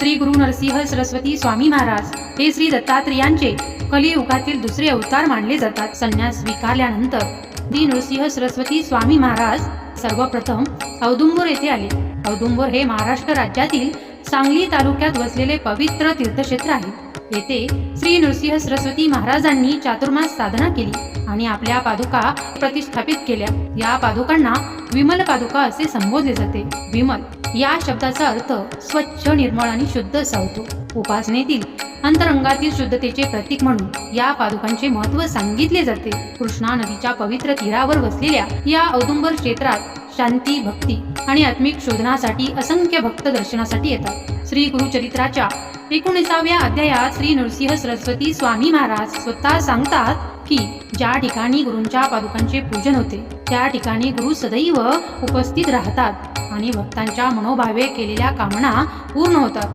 श्री गुरु नरसिंह सरस्वती स्वामी महाराज हे श्री दत्तात्रेयांचे कलियुगातील दुसरे अवतार मानले जातात. संन्यास स्वीकारल्यानंतर श्री नृसिंह सरस्वती स्वामी महाराज सर्वप्रथम औदुंबर येथे आले. औदुंबर हे महाराष्ट्र राज्यातील सांगली तालुक्यात वसलेले पवित्र तीर्थक्षेत्र आहे. येथे श्री नृसिंह सरस्वती महाराजांनी चातुर्मास साधना केली. आणि आपल्या पादुका प्रतिष्ठापित केल्या. या पादुकांना विमल पादुका असे संबोधले जाते. विमल या शब्दाचा अर्थ स्वच्छ निर्मळ आणि शुद्ध असा होतो. उपासनेतील अंतरंगातील शुद्धतेचे प्रतीक म्हणून या पादुकांचे महत्त्व सांगितले जाते. कृष्णा नदीच्या पवित्र तीरावर वसलेल्या या औदुंबर क्षेत्रात शांती भक्ती आणि आत्मिक शोधनासाठी असंख्य भक्त दर्शनासाठी येतात. श्री गुरुचरित्राच्या एकोणीसाव्या अध्यायात श्री नरसिंह सरस्वती स्वामी महाराज स्वतः सांगतात की ज्या ठिकाणी गुरूंच्या पादुकांचे पूजन होते त्या ठिकाणी गुरु सदैव उपस्थित राहतात आणि भक्तांच्या मनोभावे केलेल्या कामना पूर्ण होतात.